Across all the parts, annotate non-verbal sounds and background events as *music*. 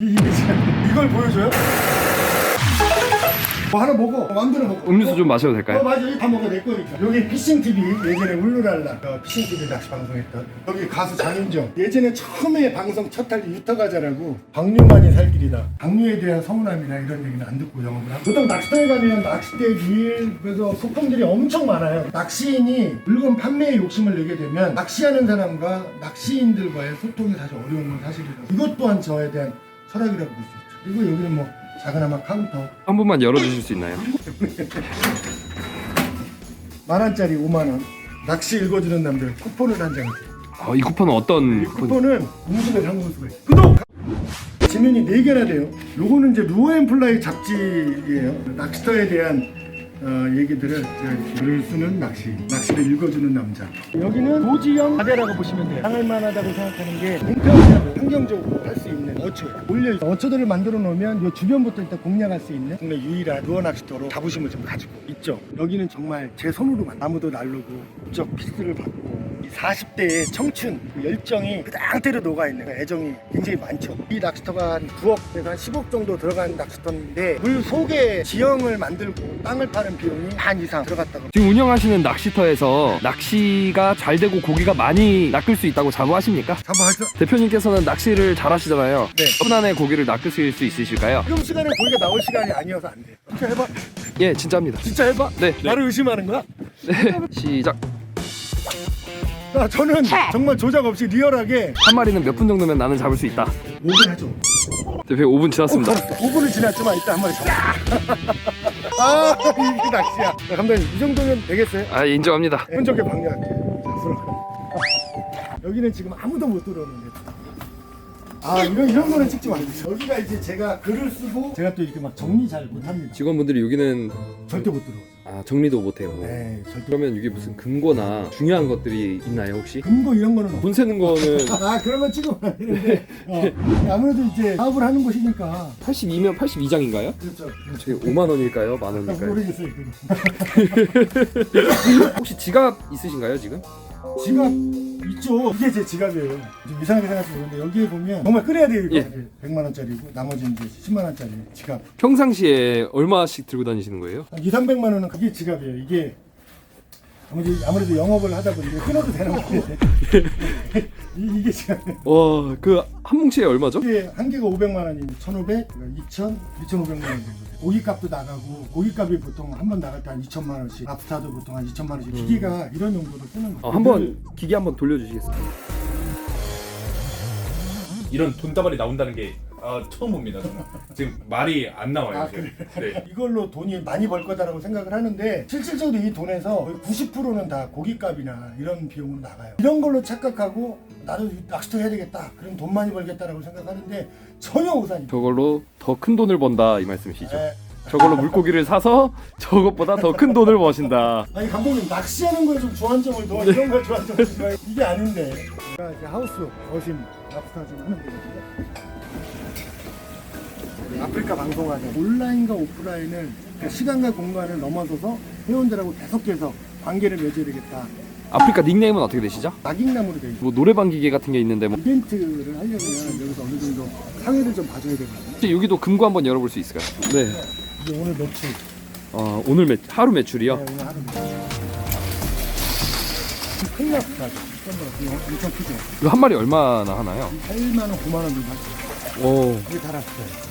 이걸 보여줘요? 뭐 하나 먹어. 마음대로 먹고 음료수 좀 마셔도 어 될까요? 맞아. 이거 다 먹어 내 거니까. 여기 피싱 TV 예전에 울루랄라 어, 피싱 TV 낚시 방송했던. 여기 가수 장윤정. 예전에 처음에 방송 첫할때 유터가자라고 박류만이 살 길이다. 박류에 대한 서운함이나 이런 얘기는 안 듣고 영업을 하고. 보통 낚시터에 가면 낚싯대 일 그래서 소품들이 엄청 많아요. 낚시인이 물건 판매에 욕심을 내게 되면 낚시하는 사람과 낚시인들과의 소통이 사실 어려운 건 사실이라서 이것 또한 저에 대한 철학이라고 볼 수 있죠 그리고 여기는 뭐 작은아마 카운터 한 번만 열어주실 수 있나요? *laughs* 만 원짜리 5만 원. 낚시 읽어주는 남들 쿠폰을 한 장. 어, 이 쿠폰은 어떤 이 쿠폰? 쿠폰은 상승수가 있어. 구독. 지면이 4 개나 돼요. 요거는 이제 루어앤플라이 잡지예요. 낚시터에 대한 어, 얘기들을 제가 글을 쓰는 낚시, 낚시를 읽어주는 남자. 여기는 도지형 바다라고 보시면 돼요. 상할 만하다고 생각하는 게 공평하고 환경적으로 할 수 있는 어초예요. 올려 있어. 어초들을 만들어 놓으면 요 주변부터 일단 공략할 수 있는 국내 유일한 루어 낚시터로 자부심을 좀 가지고 있죠. 여기는 정말 제 손으로 만 나무도 나르고 적 피스를 받고 이 40대의 청춘 그 열정이 그 상태로 녹아있는 그 애정이 굉장히 많죠. 이 낚시터가 한 9억에서 한 10억 정도 들어간 낚시터인데 물 속에 지형을 만들고 땅을 파는 비용이 반 이상 들어갔다고 지금 운영하시는 낚시터에서 낚시가 잘 되고 고기가 많이 낚을 수 있다고 자부하십니까? 자부하죠? 대표님께서는 낚시를 잘 하시잖아요. 네. 천안에 고기를 낚으실 수 있으실까요? 지금 시간에 고기가 나올 시간이 아니어서 안 돼요. 진짜 해봐. 예, 진짜입니다. 진짜 해봐. 네, 나를 의심하는 거야? 시작. 아, 저는 정말 조작 없이 리얼하게 한 마리는 몇 분 정도면 나는 잡을 수 있다. 5분 하죠. 대표 5분 지났습니다. 5분을 지났지만 이따 한 마리 잡아. *laughs* 아, 이게 낚시야. 자, 감독님, 이 정도면 되겠어요? 아, 인정합니다. 끈적게 방해할게요. 자, 손. 여기는 지금 아무도 못 들어오는데. 아, 이런, 이런 거는 찍지 마세요. 여기가 이제 제가 글을 쓰고 제가 또 이렇게 막 정리 잘 못합니다. 직원분들이 여기는 절대 못 들어오죠. 아, 정리도 못해요. 네, 절대. 그러면 이게 무슨 근거나 중요한 것들이 있나요 혹시? 금고 이런 거는 없 돈 세는 거는 *laughs* 아, 그러면 찍으면 안 되는데. 어, 아무래도 이제 사업을 하는 곳이니까. 82면 82장인가요? 그렇죠. 저게 5만 원일까요? 만 나 원일까요? 모르겠어요. 그거. *laughs* 혹시 지갑 있으신가요 지금? 지갑 있죠. 이게 제 지갑이에요. 좀 이상하게 생각하시면 모르는데 여기에 보면 정말 꺼내야 될거 예. 같아요. 100만 원짜리고 나머지는 이제 10만 원짜리 지갑. 평상시에 얼마씩 들고 다니시는 거예요? 한 2, 300만 원은 그게 지갑이에요. 이게 아무래도, 아무래도 영업을 하다 보니까 끊어도 되는 건데 *laughs* 이, 이게 지갑이에요. 와, 그 한 뭉치에 얼마죠? 이게 한 개가 500만 원이면 1,500, 2,000, 2,500만 원 정도. 고기값도 나가고 고기값이 보통 한 번 나갈 때 한 2천만 원씩, 랍스타도 보통 한 2천만 원씩. 기계가 이런 용도로 쓰는 거예요. 어, 한번 기계 한번 돌려주시겠어요? 이런 돈다발이 나온다는 게 아, 처음 봅니다. 저는. 지금 말이 안 나와요. 아, 지금. 네. *laughs* 이걸로 돈이 많이 벌 거다라고 생각을 하는데 실질적으로 이 돈에서 거의 90%는 다 고깃값이나 이런 비용으로 나가요. 이런 걸로 착각하고 나도 낚시터 해야 되겠다. 그럼 돈 많이 벌겠다라고 생각하는데 전혀 오산입니다. 저걸로 더 큰 돈을 번다 이 말씀이시죠? 에, 저걸로 물고기를 사서 저것보다 더 큰 돈을 버신다. 아니 감독님 낚시하는 거에 좀 주안점을 둬 이런 걸 주안점을 둬 *laughs* 이게 아닌데 제가 이제 하우스 어심 랍스터 좀 하는 데거든요. 아프리카 방송하자 온라인과 오프라인을 그 시간과 공간을 넘어서서 회원들하고 계속해서 관계를 맺어야 되겠다. 아프리카 닉네임은 어떻게 되시죠? 낙인나무로 되어 있어요. 뭐 노래방 기계 같은 게 있는데 뭐 이벤트를 하려면 여기서 어느 정도 상회를 좀 봐줘야 되거든요. 혹시 여기도 금고 한번 열어볼 수 있을까요? 네. 이게 오늘 며칠? 어, 오늘 매, 하루 매출이요? 네, 오늘 하루 며칠. 큰 랍스타죠. 엄청 크죠. 이거 한 마리 얼마나 하나요? 8만 원, 9만 원 정도 하죠. 오, 이게 다 랍스타예요.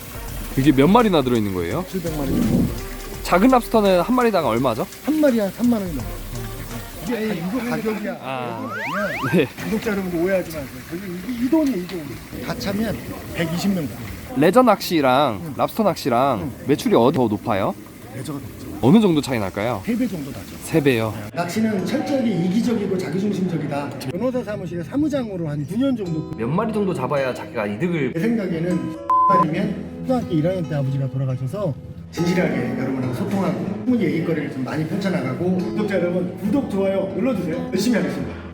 이게 몇 마리나 들어있는 거예요? 700만 원 정도. 작은 랍스터는 한 마리당 얼마죠? 한 마리 한 3만 원이 넘어요. 이게 다 이거 가격이야. 아. 그냥 네. 구독자 여러분들 오해하지 마세요. 저기 이, 이 돈이 이 돈. 다 차면 120명 다. 레저 낚시랑 랍스터 낚시랑 매출이 어디 더 높아요? 레저가 높죠. 어느 정도 차이 날까요? 3배 정도 나죠. 세 배요. 낚시는 철저하게 이기적이고 자기중심적이다. 변호사 사무실에 사무장으로 한 9년 정도. 몇 마리 정도 잡아야 자기가 이득을 제 생각에는 아니면 초등학교 1학년 때 아버지가 돌아가셔서 진실하게 여러분하고 소통하고 숨은 얘기거리를 좀 많이 펼쳐나가고 구독자 여러분 구독 좋아요 눌러주세요. 열심히 하겠습니다